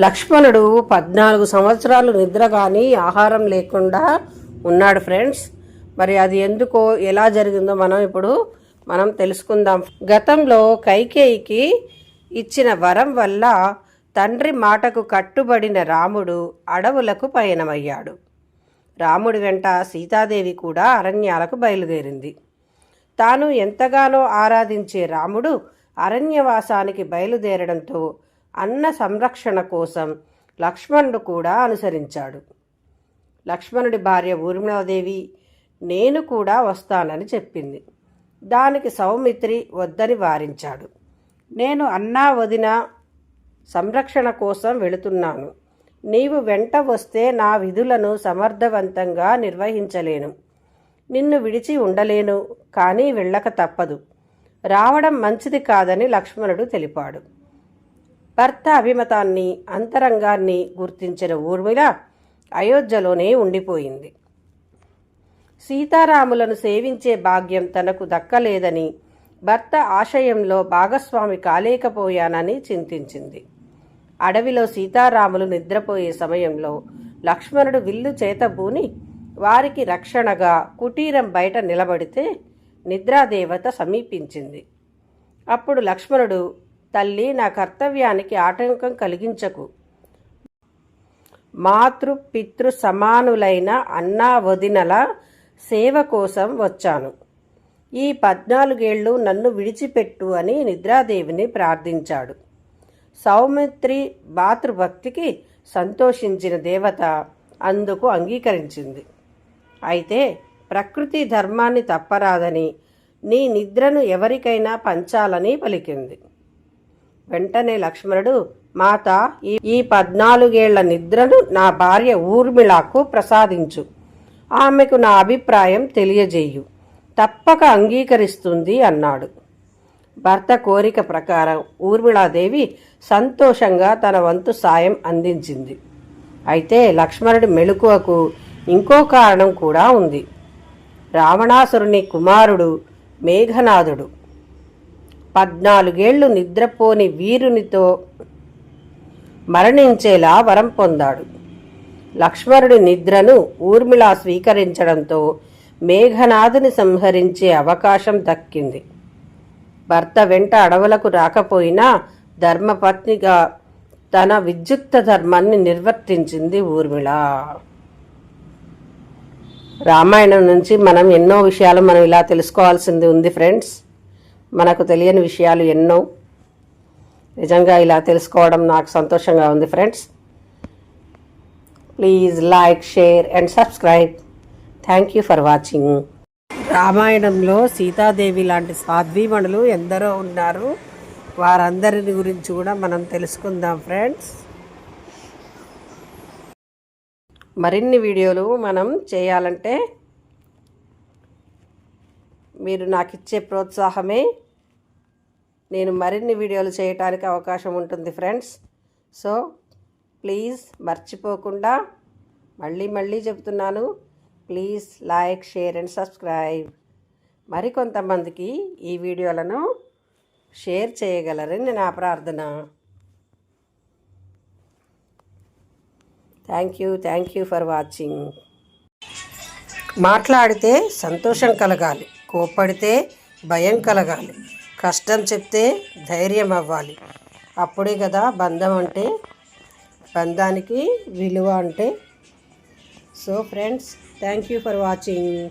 లక్ష్మణుడు పద్నాలుగు సంవత్సరాలు నిద్ర కానీ ఆహారం లేకుండా ఉన్నాడు ఫ్రెండ్స్. మరి అది ఎందుకో ఎలా జరిగిందో మనం ఇప్పుడు మనం తెలుసుకుందాం. గతంలో కైకేయికి ఇచ్చిన వరం వల్ల తండ్రి మాటకు కట్టుబడిన రాముడు అడవులకు పయనమయ్యాడు. రాముడి వెంట సీతాదేవి కూడా అరణ్యాలకు బయలుదేరింది. తాను ఎంతగానో ఆరాధించే రాముడు అరణ్యవాసానికి బయలుదేరడంతో అన్న సంరక్షణ కోసం లక్ష్మణుడు కూడా అనుసరించాడు. లక్ష్మణుడి భార్య ఊర్మిళాదేవి నేను కూడా వస్తానని చెప్పింది. దానికి సౌమిత్రి వద్దని వారించాడు. నేను అన్నా వదిన సంరక్షణ కోసం వెళుతున్నాను. నీవు వెంట వస్తే నా విధులను సమర్థవంతంగా నిర్వహించలేను. నిన్ను విడిచి ఉండలేను కానీ వెళ్ళక తప్పదు. రావడం మంచిది కాదని లక్ష్మణుడు తెలిపాడు. భర్త అభిమతాన్ని అంతరంగాన్ని గుర్తించిన ఊర్మిళ అయోధ్యలోనే ఉండిపోయింది. సీతారాములను సేవించే భాగ్యం తనకు దక్కలేదని భర్త ఆశయంలో భాగస్వామి కాలేకపోయానని చింతించింది. అడవిలో సీతారాములు నిద్రపోయే సమయంలో లక్ష్మణుడు విల్లు చేతబూని వారికి రక్షణగా కుటీరం బయట నిలబడితే నిద్రాదేవత సమీపించింది. అప్పుడు లక్ష్మణుడు తల్లి నా కర్తవ్యానికి ఆటంకం కలిగించకు. మాతృ పితృ సమానులైన అన్నా వదినల సేవ కోసం వచ్చాను. ఈ పద్నాలుగేళ్ళు నన్ను విడిచిపెట్టు అని నిద్రాదేవిని ప్రార్థించాడు. సౌమిత్రి మాతృభక్తికి సంతోషించిన దేవత అందుకు అంగీకరించింది. అయితే ప్రకృతి ధర్మాన్ని తప్పరాదని నీ నిద్రను ఎవరికైనా పంచాలని పలికింది. వెంటనే లక్ష్మణుడు మాత ఈ ఈ పద్నాలుగేళ్ళ నిద్రను నా భార్య ఊర్మిళకు ప్రసాదించు. ఆమెకు నా అభిప్రాయం తెలియజేయు. తప్పక అంగీకరిస్తుంది అన్నాడు. భర్త కోరిక ప్రకారం ఊర్మిళాదేవి సంతోషంగా తన వంతు సాయం అందించింది. అయితే లక్ష్మణుడి మెళుకువకు ఇంకో కారణం కూడా ఉంది. రావణాసురుని కుమారుడు మేఘనాథుడు. పద్నాలుగేళ్ళు నిద్రపోని వీరునితో మరణించేలా వరం పొందాడు. లక్ష్మణుడి నిద్రను ఊర్మిళ స్వీకరించడంతో మేఘనాథుని సంహరించే అవకాశం దక్కింది. భర్త వెంట అడవులకు రాకపోయినా ధర్మపత్నిగా తన విద్యుక్త ధర్మాన్ని నిర్వర్తించింది ఊర్మిళ. రామాయణం నుంచి మనం ఎన్నో విషయాలు మనం ఇలా తెలుసుకోవాల్సింది ఉంది ఫ్రెండ్స్. మనకు తెలియని విషయాలు ఎన్నో. నిజంగా ఇలా తెలుసుకోవడం నాకు సంతోషంగా ఉంది friends. Please like share and subscribe. Thank you for watching. రామాయణంలో సీతాదేవి లాంటి సాధ్వీమణులు ఎందరో ఉన్నారు. వారందరిని గురించి కూడా మనం తెలుసుకుందాం ఫ్రెండ్స్. మరిన్ని వీడియోలు మనం చేయాలంటే మీరు నాకు ఇచ్చే ప్రోత్సాహమే. నేను మరిన్ని వీడియోలు చేయటానికి అవకాశం ఉంటుంది ఫ్రెండ్స్. సో ప్లీజ్ మర్చిపోకుండా మళ్ళీ మళ్ళీ చెప్తున్నాను please like share and subscribe. మరికొంతమందికి ఈ వీడియోలను షేర్ చేయగలరని నా ప్రార్థన. Thank you thank you for watching. మాట్లాడితే సంతోషం కలగాలి. కోప్పడితే భయం కలగాలి. కష్టం చెప్తే ధైర్యం అవ్వాలి. అప్పుడే కదా బంధం అంటే బంధానికి విలువ అంటే. So friends thank you for watching.